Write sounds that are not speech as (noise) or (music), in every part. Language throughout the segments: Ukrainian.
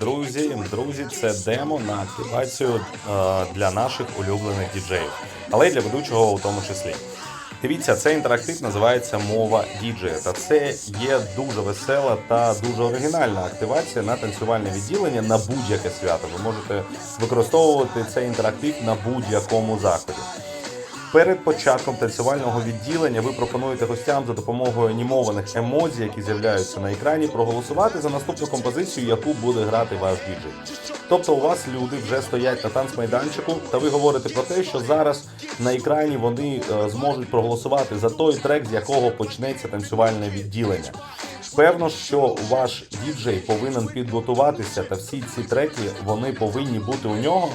Друзі, друзі, це демо на активацію е, для наших улюблених діджеїв, але й для ведучого у тому числі. Дивіться, цей інтерактив називається мова діджея. Та це є дуже весела та дуже оригінальна активація на танцювальне відділення на будь-яке свято. Ви можете використовувати цей інтерактив на будь-якому заході. Перед початком танцювального відділення ви пропонуєте гостям за допомогою анімованих емодзі, які з'являються на екрані, проголосувати за наступну композицію, яку буде грати ваш діджей. Тобто у вас люди вже стоять на танцмайданчику, та ви говорите про те, що зараз на екрані вони е, зможуть проголосувати за той трек, з якого почнеться танцювальне відділення. Певно, що ваш діджей повинен підготуватися, та всі ці треки вони повинні бути у нього.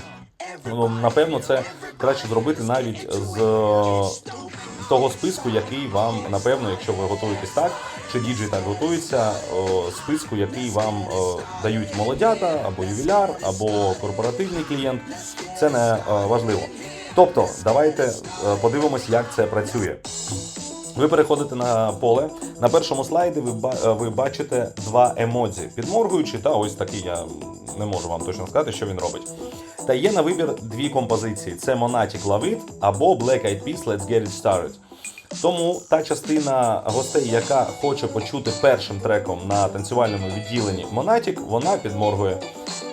Ну, напевно, це краще зробити навіть з е, того списку, який вам, напевно, якщо ви готуєтесь так, чи діджей так готується, е, списку, який вам е, дають молодята, або ювіляр, або корпоративний клієнт. Це не важливо. Тобто, давайте подивимось, як це працює. Ви переходите на поле. На першому слайді ви, е, ви бачите два емодзі, підморгуючи, та ось такий я не можу вам точно сказати, що він робить. Та є на вибір дві композиції: це Monatic Love або Black Eyed Peas Let's Get It Started. Тому та частина гостей, яка хоче почути першим треком на танцювальному відділенні Monatic, вона підморгує.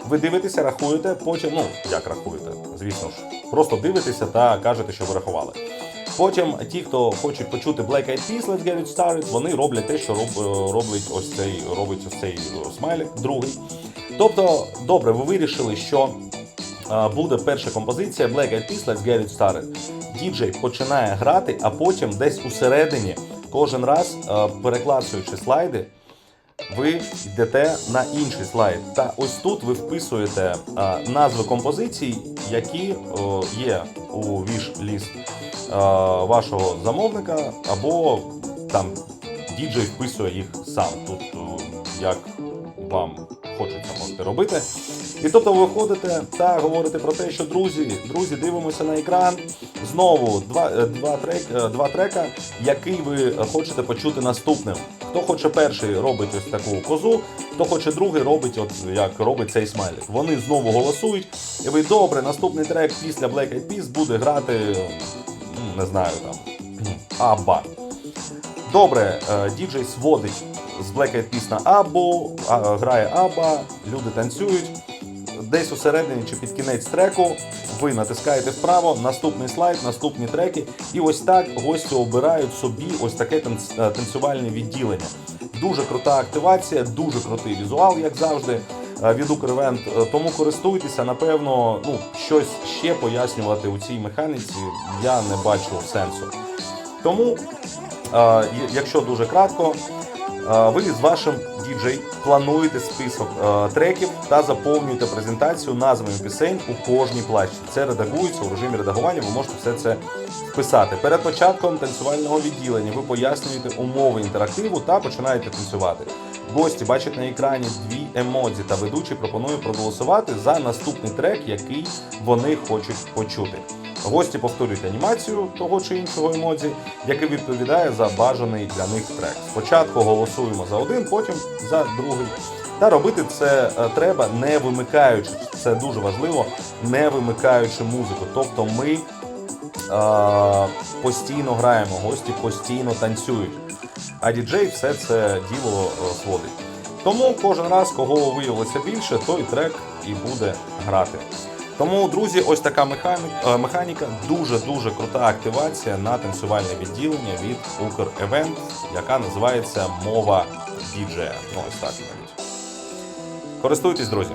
Ви дивитеся, рахуєте, потім, ну як рахуєте, звісно ж, просто дивитеся та кажете, що ви рахували. Потім ті, хто хочуть почути Black Eyed Peas, Let's Get It Started, вони роблять те, що роб, робить ось цей робить ось цей е, смайлик, другий. Тобто, добре, ви вирішили, що е, буде перша композиція Black Eyed Peas, Let's Get It Started. Діджей починає грати, а потім десь усередині, кожен раз е, переклацуючи слайди, ви йдете на інший слайд. Та ось тут ви вписуєте назви композицій, які о, є у віш-ліст а, вашого замовника, або там діджей вписує їх сам. Тут о, як вам хочеться можете робити. І тобто ви виходите та говорите про те, що друзі, друзі, дивимося на екран. Знову два, е, два, трек, е, два трека, який ви хочете почути наступним. Хто хоче перший робить ось таку козу, хто хоче другий робить, от як робить цей смайлик. Вони знову голосують. І ви добре, наступний трек після Black Eyed Peas буде грати, м, не знаю там, (clears throat) Абба. Добре, е, діджей сводить з Black Eyed Peas на Абу, а, грає Аба, люди танцюють. Десь усередині чи під кінець треку ви натискаєте вправо, наступний слайд, наступні треки, і ось так гості обирають собі ось таке е, танцювальне відділення. Дуже крута активація, дуже крутий візуал, як завжди. е, Від Укревент, Е, тому користуйтеся, напевно, ну щось ще пояснювати у цій механіці я не бачу сенсу. Тому Якщо дуже кратко, ви з вашим діджей плануєте список треків та заповнюєте презентацію назвами пісень у кожній плащі. Це редагується у режимі редагування. Ви можете все це вписати. Перед початком танцювального відділення ви пояснюєте умови інтерактиву та починаєте танцювати. Гості бачать на екрані дві емодзі та ведучий пропонує проголосувати за наступний трек, який вони хочуть почути. Гості повторюють анімацію того чи іншого емодзі, який відповідає за бажаний для них трек. Спочатку голосуємо за один, потім за другий. Та робити це е, треба не вимикаючи. Це дуже важливо, не вимикаючи музику. Тобто ми е, постійно граємо, гості постійно танцюють. А діджей все це діло е, сводить. Тому кожен раз, кого виявилося більше, той трек і буде грати. Тому, друзі, ось така механіка, механіка дуже-дуже крута активація на танцювальне відділення від Укревент, яка називається Мова діджея. Ну, ось так навіть. Користуйтесь, друзі.